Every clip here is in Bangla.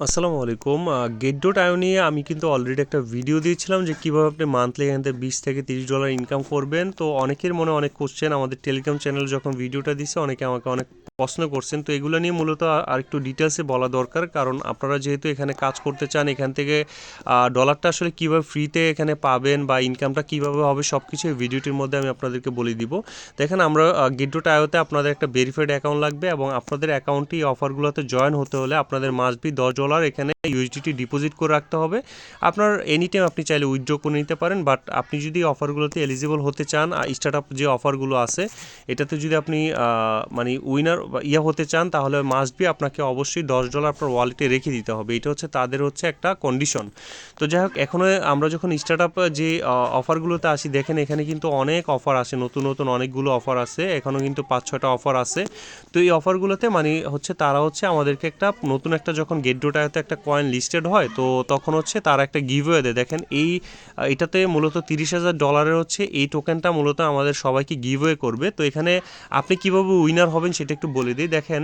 আসসালামু আলাইকুম। গেট ডট আয়ো নিয়ে আমি কিন্তু অলরেডি একটা ভিডিও দিয়েছিলাম যে কীভাবে আপনি মান্থলি এখান থেকে বিশ থেকে তিরিশ ডলার ইনকাম করবেন। তো অনেকের মনে অনেক কোশ্চেন আমাদের টেলিগ্রাম চ্যানেল যখন ভিডিওটা দিছে, অনেকে আমাকে অনেক প্রশ্ন করছেন। তো এগুলো নিয়ে মূলত আর একটু ডিটেলসে বলা দরকার। কারণ আপনারা যেহেতু এখানে কাজ করতে চান, এখান থেকে ডলারটা আসলে কীভাবে ফ্রিতে এখানে পাবেন বা ইনকামটা কীভাবে হবে সব কিছু এই ভিডিওটির মধ্যে আমি আপনাদেরকে বলে দিব। দেখেন, আমরা গেট ডট আয়োতে আপনাদের একটা ভেরিফাইড অ্যাকাউন্ট লাগবে এবং আপনাদের অ্যাকাউন্টটি অফারগুলোতে জয়েন হতে হলে আপনাদের মাসবি দশ ডলার এখানে ইউএসডিটি ডিপোজিট করে রাখতে হবে। আপনার এনি টাইম আপনি চাইলে উইথড্র করে নিতে পারেন বাট আপনি যদি অফারগুলোতে এলিজিবল হতে চান স্টার্ট আপ যে অফারগুলো আছে, এটাতে যদি আপনি মানে উইনার ইয়ে হতে চান, তাহলে মাস্ট বি আপনাকে অবশ্যই দশ ডলার আপনার ওয়ালেটে রেখে দিতে হবে। এটা হচ্ছে তাদের হচ্ছে একটা কন্ডিশন তো যাই হোক এখনও আমরা যখন স্টার্ট আপ যে অফারগুলোতে আসি, দেখেন এখানে কিন্তু অনেক অফার আসে, নতুন নতুন অনেকগুলো অফার আছে। এখনও কিন্তু পাঁচ ছটা অফার আছে। তো এই অফারগুলোতে মানে হচ্ছে তারা হচ্ছে আমাদেরকে একটা নতুন একটা যখন গেট ডোটাতে একটা কয়েন লিস্টেড হয়, তো তখন হচ্ছে তারা একটা গিভওয়ে দেয়। দেখেন এই এটাতে মূলত তিরিশ হাজার ডলারের হচ্ছে এই টোকেনটা মূলত আমাদের সবাইকে গিভওয়ে করবে। তো এখানে আপনি কীভাবে উইনার হবেন সেটা একটু বলে দিই। দেখেন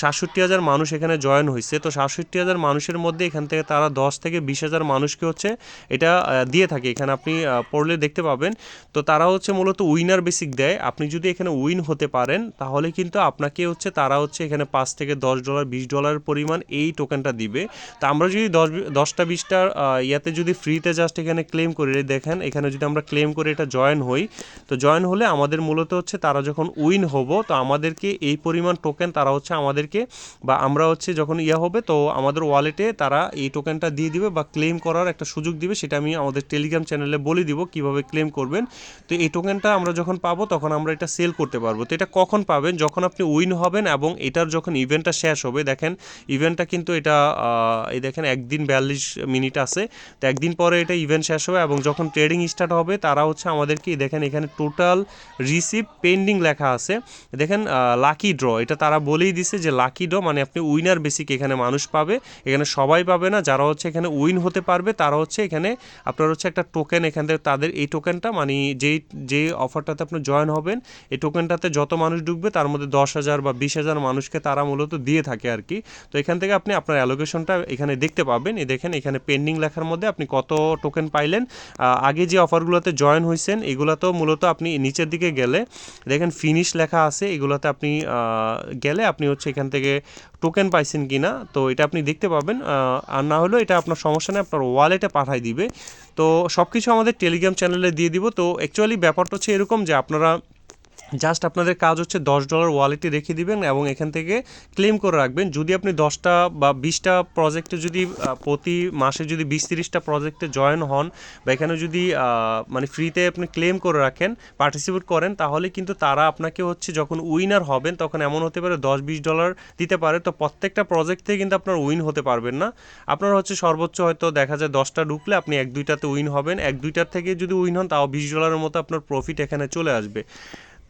সাতষট্টি হাজার মানুষ এখানে জয়েন হয়েছে। তো সাতষট্টি হাজার মানুষের মধ্যে এখান থেকে তারা দশ থেকে বিশ হাজার মানুষকে হচ্ছে এটা দিয়ে থাকে। এখানে আপনি পড়লে দেখতে পাবেন। তো তারা হচ্ছে মূলত উইনার বেসিক দেয়। আপনি যদি এখানে উইন হতে পারেন, তাহলে কিন্তু আপনাকে হচ্ছে তারা হচ্ছে এখানে পাঁচ থেকে দশ ডলার বিশ ডলার পরিমাণ এই টোকেনটা দিবে। তা আমরা যদি দশ দশটা, বিশটা ইয়াতে যদি ফ্রিতে জাস্ট এখানে ক্লেম করি দেখেন, এখানে যদি আমরা ক্লেম করে এটা জয়েন হই, তো জয়েন হলে আমাদের মূলত হচ্ছে তারা যখন উইন হব, তো আমাদেরকে এই পরিমাণ টোকেন তারা হচ্ছে আমাদেরকে, বা আমরা হচ্ছে যখন ইয়া হবে, তো আমাদের ওয়ালেটে তারা এই টোকেনটা দিয়ে দিবে বা ক্লেম করার একটা সুযোগ দিবে, সেটা আমি আমাদের টেলিগ্রাম চ্যানেলে বলে দিব কীভাবে ক্লেম করবেন। তো এই টোকেনটা আমরা যখন পাবো, তখন আমরা এটা সেল করতে পারব। তো এটা কখন পাবেন? যখন আপনি উইন হবেন এবং এটার যখন ইভেন্টটা শেষ হবে, দেখেন ইভেন্টটা কিন্তু এটা এই দেখেন, একদিন বিয়াল্লিশ মিনিট আছে। তো একদিন পরে এটা ইভেন্ট শেষ হবে এবং যখন ট্রেডিং স্টার্ট হবে, তারা হচ্ছে আমাদেরকে দেখেন, এখানে টোটাল রিসিভ পেন্ডিং লেখা আছে। দেখেন লাকি ড্র এটা তারা বলেই দিছে যে লাকি ড্র মানে আপনি উইনার বেসিক এখানে মানুষ পাবে। এখানে সবাই পাবে না, যারা হচ্ছে এখানে উইন হতে পারবে, তারা হচ্ছে এখানে আপনার হচ্ছে একটা টোকেন এখান থেকে, তাদের এই টোকেনটা মানে যেই যে অফারটাতে আপনি জয়েন হবেন, এই টোকেনটাতে যত মানুষ ঢুকবে, তার মধ্যে দশ হাজার বা বিশ হাজার মানুষকে তারা মূলত দিয়ে থাকে আর কি। তো এখান থেকে আপনি আপনার অ্যালোকেশনটা এখানে দেখতে পাবেন। এই দেখেন, এখানে পেন্ডিং লেখার মধ্যে আপনি কত টোকেন পাইলেন। আগে যে অফারগুলোতে জয়েন হয়েছেন এগুলোতেও মূলত আপনি নিচের দিকে গেলে, দেখেন ফিনিশ লেখা আছে, এগুলোতে আপনি গেলে আপনি হচ্ছে এখান থেকে টোকেন পাইছেন কি না তো এটা আপনি দেখতে পাবেন। আর না হলেও এটা আপনার সমস্যা নেই, আপনার ওয়ালেটে পাঠাই দিবে। তো সব কিছু আমাদের টেলিগ্রাম চ্যানেলে দিয়ে দিব। তো অ্যাকচুয়ালি ব্যাপারটা হচ্ছে এরকম যে আপনারা জাস্ট আপনাদের কাজ হচ্ছে দশ ডলার ওয়ালেটে রেখে দিবেন এবং এখান থেকে ক্লেম করে রাখবেন। যদি আপনি দশটা বা বিশটা প্রজেক্টে যদি প্রতি মাসে যদি বিশ তিরিশটা প্রজেক্টে জয়েন হন বা এখানে যদি মানে ফ্রিতে আপনি ক্লেম করে রাখেন পার্টিসিপেট করেন, তাহলে কিন্তু তারা আপনাকে হচ্ছে যখন উইনার হবেন, তখন এমন হতে পারে দশ বিশ ডলার দিতে পারে। তো প্রত্যেকটা প্রজেক্ট থেকে কিন্তু আপনার উইন হতে পারবেন না। আপনার হচ্ছে সর্বোচ্চ হয়তো দেখা যায় দশটা ঢুকলে আপনি এক দুইটাতে উইন হবেন। এক দুইটার থেকে যদি উইন হন, তাও বিশ ডলারের মতো আপনার প্রফিট এখানে চলে আসবে।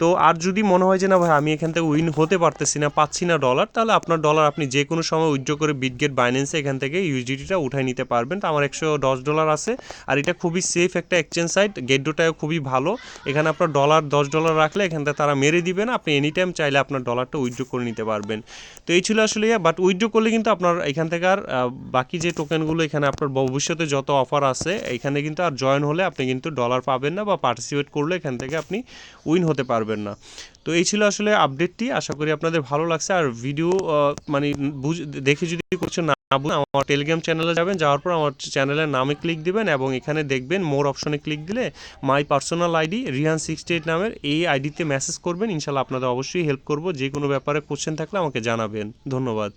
তো আর যদি মনে হয় যে, না ভাই, আমি এখান থেকে উইন হতে পারতেছি না, পাচ্ছি না ডলার তাহলে আপনার ডলার আপনি যে কোনো সময় উইথড্র করে বিটগেট বাইন্যান্সে এখান থেকে ইউজিডিটা উঠাই নিতে পারবেন। তো আমার একশো দশ ডলার আছে। আর এটা খুবই সেফ একটা এক্সচেঞ্জ সাইট গেটডোটাও খুবই ভালো। এখানে আপনার ডলার দশ ডলার রাখলে এখান থেকে তারা মেরে দিবেন আপনি এনি টাইম চাইলে আপনার ডলারটা উইথড্র করে নিতে পারবেন। তো এই ছিল আসলে বাট উইথড্র করলে কিন্তু আপনার এখান থেকে আর বাকি যে টোকেনগুলো এখানে আপনার ভবিষ্যতে যত অফার আছে, এখানে কিন্তু আর জয়েন হলে আপনি কিন্তু ডলার পাবেন না বা পার্টিসিপেট করলে এখান থেকে আপনি উইন হতে পারবেন। না। তো এই ছিল আসলে আপডেটটি আশা করি আপনাদের ভালো লাগছে। আর ভিডিও মানে বুঝ, দেখে যদি কিছু না আমার টেলিগ্রাম চ্যানেলে যাবেন। যাওয়ার পর আমার চ্যানেলের নামে ক্লিক দিবেন এবং এখানে দেখবেন মোর অপশনে ক্লিক দিলে my personal ID Rihan sixty eight নামের এই আইডিতে মেসেজ করবেন। ইনশাল্লাহ আপনাদের অবশ্যই হেল্প করব। যে কোনো ব্যাপারে কোশ্চেন থাকলে আমাকে জানাবেন। ধন্যবাদ।